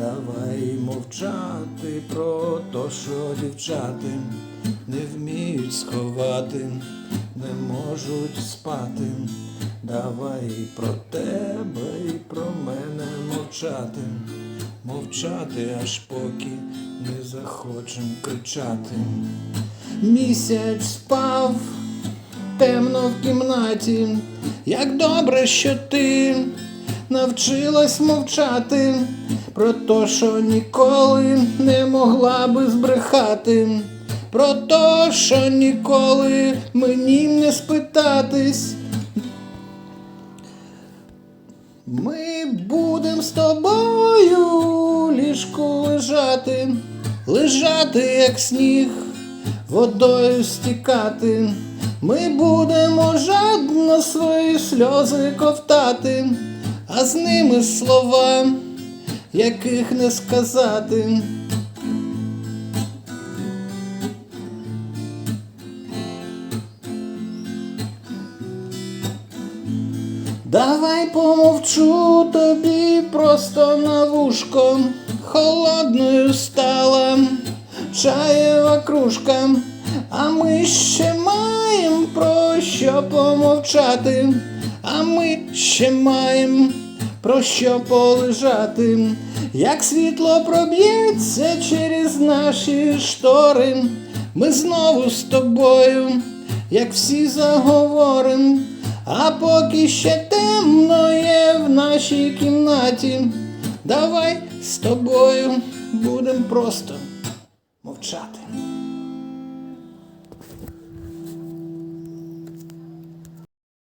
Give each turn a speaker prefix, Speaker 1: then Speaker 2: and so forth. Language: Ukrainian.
Speaker 1: Давай мовчати про то, що дівчати не вміють сховати, не можуть спати. Давай про тебе і про мене мовчати, мовчати, аж поки не захочем кричати. Місяць спав темно в кімнаті, як добре, що ти навчилась мовчати про те, що ніколи не могла би збрехати, про те, що ніколи мені не спитатись. Ми будем з тобою ліжку лежати, лежати, як сніг, водою стікати. Ми будемо жадно свої сльози ковтати, а з ними слова, яких не сказати. Давай помовчу тобі просто на вушко, холодною стала чаєва кружка, а ми ще маєм про що помовчати, а ми ще маєм про що полежати, як світло проб'ється через наші штори, ми знову з тобою, як всі заговорим. А поки ще темно є в нашій кімнаті, давай з тобою будем просто